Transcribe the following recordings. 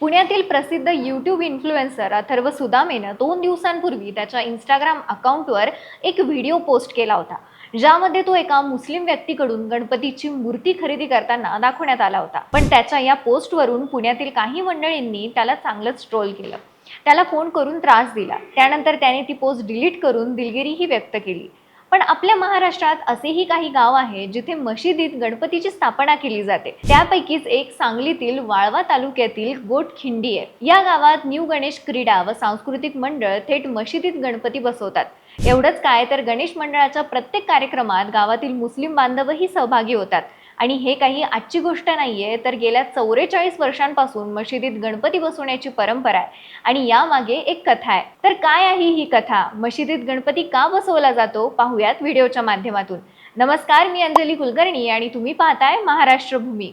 पुण्यातील प्रसिद्ध YouTube influencer Atharva सुदामेनं दोन दिवसांपूर्वी त्याच्या इंस्टाग्राम अकाउंटवर एक व्हिडिओ पोस्ट केला होता ज्यामध्ये तो एका मुस्लिम व्यक्तीकडून गणपतीची मूर्ती खरेदी करताना दाखवण्यात आला होता. पण त्याच्या या पोस्टवरून पुण्यातील काही मंडळींनी त्याला चांगलंच ट्रोल केलं. त्याला फोन करून त्रास दिला. त्यानंतर त्याने ती पोस्ट डिलीट करून दिलगिरीही व्यक्त केली. पण आपल्या महाराष्ट्रात असेही काही गाव आहे जिथे मशिदीत गणपतीची स्थापना केली जाते. त्यापैकीच एक सांगलीतील वाळवा तालुक्यातील गोटखिंडी आहे. या गावात न्यू गणेश क्रीडा व सांस्कृतिक मंडळ थेट मशिदीत गणपती बसवतात. एवढंच काय तर गणेश मंडळाच्या प्रत्येक कार्यक्रमात गावातील मुस्लिम बांधवही सहभागी होतात. आणि हे काही आजची गोष्ट नाहीये तर गेल्या चौवेचाळीस वर्षांपासून मशिदीत गणपती बसवण्याची परंपरा आहे. आणि यामागे एक कथा आहे. तर काय आहे ही कथा? मशिदीत गणपती का बसवला जातो? पाहूयात व्हिडिओच्या माध्यमातून. नमस्कार मी अंजली कुलकर्णी आणि तुम्ही पाहताय महाराष्ट्र भूमी.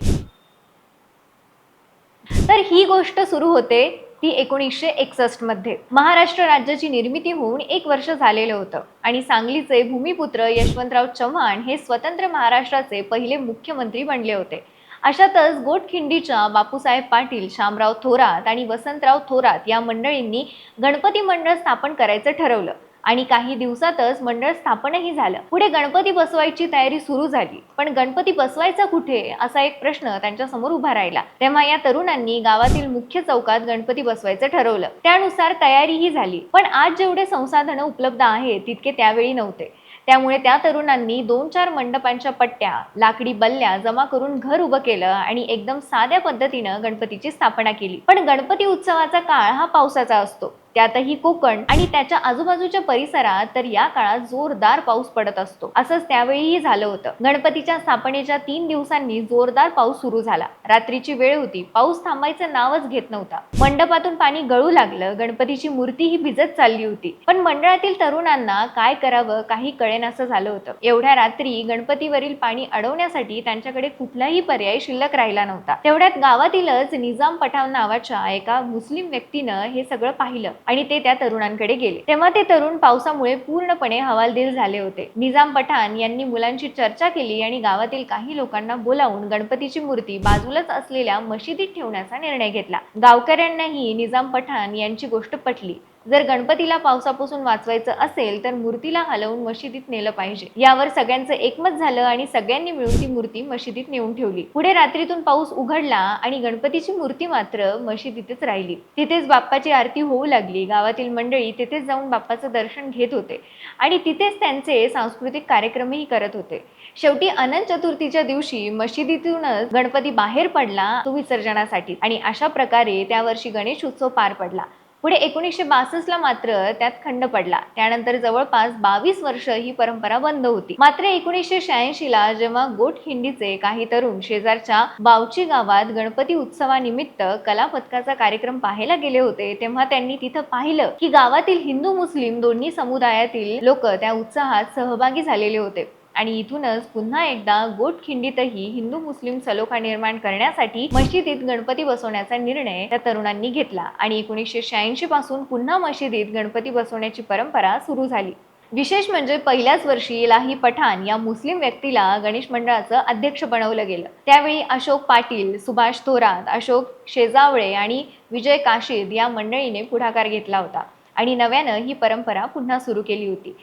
तर ही गोष्ट सुरू होते ती एकोणीसशे एकसष्टमध्ये महाराष्ट्र राज्याची निर्मिती होऊन एक वर्ष झालेलं होतं. आणि सांगलीचे भूमिपुत्र यशवंतराव चव्हाण हे स्वतंत्र महाराष्ट्राचे पहिले मुख्यमंत्री बनले होते. अशातच गोटखिंडीच्या बापूसाहेब पाटील शामराव थोरात आणि वसंतराव थोरात या मंडळींनी गणपती मंडळ स्थापन करायचं ठरवलं. आणि काही दिवसातच मंडळ स्थापनही झालं. पुढे गणपती बसवायची तयारी सुरू झाली. पण गणपती बसवायचा कुठे? असा एक प्रश्न त्यांच्यासमोर उभा राहिला. तेव्हा या तरुणांनी गावातील मुख्य चौकात गणपती बसवायचं ठरवलं. त्यानुसार तयारीही झाली. पण आज जेवढे संसाधनं उपलब्ध आहेत तितके त्यावेळी नव्हते. त्यामुळे त्या तरुणांनी दोन चार मंडपांच्या पट्ट्या लाकडी बल्ल्या जमा करून घर उभं केलं आणि एकदम साध्या पद्धतीनं गणपतीची स्थापना केली. पण गणपती उत्सवाचा काळ हा पावसाचा असतो. त्यातही कोकण आणि त्याच्या आजूबाजूच्या परिसरात तर या काळात जोरदार पाऊस पडत असतो. असंच त्यावेळीही झालं होतं. गणपतीच्या स्थापनेच्या तीन दिवसांनी जोरदार पाऊस सुरू झाला. रात्रीची वेळ होती. पाऊस थांबायचं नावच घेत नव्हता. मंडपातून पाणी गळू लागलं. गणपतीची मूर्ती ही भिजत चालली होती. पण मंडळातील तरुणांना काय करावं काही कळेनासं झालं होतं. एवढ्या रात्री गणपतीवरील पाणी अडवण्यासाठी त्यांच्याकडे कुठलाही पर्याय शिल्लक राहिला नव्हता. तेवढ्यात गावातीलच निजाम पठाव नावाच्या एका मुस्लिम व्यक्तीनं हे सगळं पाहिलं. आणि ते त्या तरुणांकडे गेले. तेव्हा ते तरुण पावसामुळे पूर्णपणे हवालदिल झाले होते. निजाम पठाण यांनी मुलांची चर्चा केली आणि गावातील काही लोकांना बोलावून गणपतीची मूर्ती बाजूलाच असलेल्या मशिदीत ठेवण्याचा निर्णय घेतला. गावकऱ्यांनाही निजाम पठाण यांची गोष्ट पटली. जर गणपतीला पावसापासून वाचवायचं असेल तर मूर्तीला हलवून मशिदीत नेलं पाहिजे. यावर सगळ्यांचं एकमत झालं आणि सगळ्यांनी मिळून ती मूर्ती मशिदीत नेऊन ठेवली. पुढे रात्रीतून पाऊस उघडला आणि गणपतीची मूर्ती मात्र मशिदीतच राहिली. तिथेच बाप्पाची आरती होऊ लागली. गावातील मंडळी तिथेच जाऊन बाप्पाचं दर्शन घेत होते आणि तिथेच त्यांचे सांस्कृतिक कार्यक्रमही करत होते. शेवटी अनंत चतुर्थीच्या दिवशी मशिदीतूनच गणपती बाहेर पडला तो विसर्जनासाठी आणि अशा प्रकारे त्या वर्षी गणेश उत्सव पार पडला. पुढे एकोणीसशे बासष्टला मात्र त्यात खंड पडला. त्यानंतर जवळपास बावीस वर्ष ही परंपरा बंद होती. मात्र एकोणीसशे शहाऐंशीला जेव्हा गोटखिंडीचे काही तरुण शेजारच्या बावची गावात गणपती उत्सवानिमित्त कला पथकाचा कार्यक्रम पाहायला गेले होते तेव्हा त्यांनी तिथं पाहिलं की गावातील हिंदू मुस्लिम दोन्ही समुदायातील लोक त्या उत्साहात सहभागी झालेले होते. आणि इथूनच पुन्हा एकदा गोटखिंडीतही हिंदू मुस्लिम सलोखा निर्माण करण्यासाठी मशिदीत गणपती बसवण्याचा निर्णय त्या तरुणांनी घेतला. आणि एकोणीसशे शहाऐंशी पासून पुन्हा मशिदीत गणपती बसवण्याची परंपरा सुरू झाली. विशेष म्हणजे पहिल्याच वर्षी लाही पठाण या मुस्लिम व्यक्तीला गणेश मंडळाचं अध्यक्ष बनवलं गेलं. त्यावेळी अशोक पाटील सुभाष थोरात अशोक शेजावळे आणि विजय काशीद या मंडळीने पुढाकार घेतला होता. आणि नव्यानं ही परंपरा पुन्हा सुरू केली होती.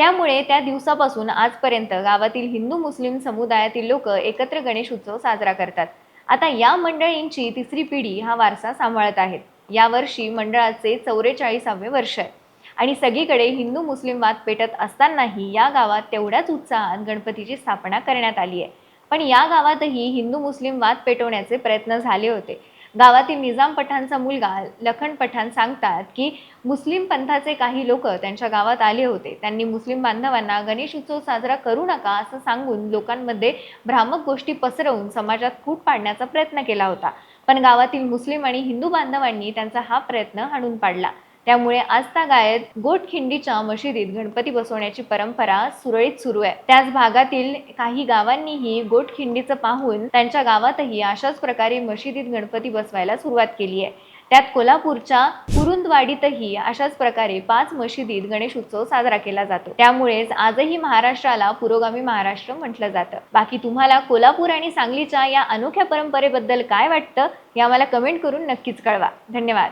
त्यामुळे त्या दिवसापासून आजपर्यंत गावातील हिंदू मुस्लिम समुदायातील लोक एकत्र गणेश उत्सव साजरा करतात. आता या मंडळींची तिसरी पिढी हा वारसा सांभाळत आहेत. यावर्षी मंडळाचे चौवेचाळीसावे वर्ष आहे. आणि सगळीकडे हिंदू मुस्लिम वाद पेटत असतानाही या गावात तेवढ्याच उत्साहात गणपतीची स्थापना करण्यात आली आहे. पण या गावातही हिंदू मुस्लिम वाद पेटवण्याचे प्रयत्न झाले होते. गावातील निजाम पठाणचा मुलगा लखन पठाण सांगतात की मुस्लिम पंथाचे काही लोक त्यांच्या गावात आले होते. त्यांनी मुस्लिम बांधवांना गणेश उत्सव साजरा करू नका असं सांगून लोकांमध्ये भ्रामक गोष्टी पसरवून समाजात फूट पाडण्याचा प्रयत्न केला होता. पण गावातील मुस्लिम आणि हिंदू बांधवांनी त्यांचा हा प्रयत्न हाणून पाडला. त्यामुळे आजतागायत गोटखिंडीच्या मशिदीत गणपती बसवण्याची परंपरा सुरळीत सुरू आहे. त्याच भागातील काही गावांनीही गोटखिंडीचं पाहून त्यांच्या गावातही अशाच प्रकारे मशिदीत गणपती बसवायला सुरुवात केली आहे. त्यात कोल्हापूरच्या कुरुंदवाडीतही अशाच प्रकारे पाच मशिदीत गणेश उत्सव साजरा केला जातो. त्यामुळेच आजही महाराष्ट्राला पुरोगामी महाराष्ट्र म्हटलं जातं. बाकी तुम्हाला कोल्हापूर आणि सांगलीच्या या अनोख्या परंपरेबद्दल काय वाटतं हे आम्हाला कमेंट करून नक्कीच कळवा. धन्यवाद.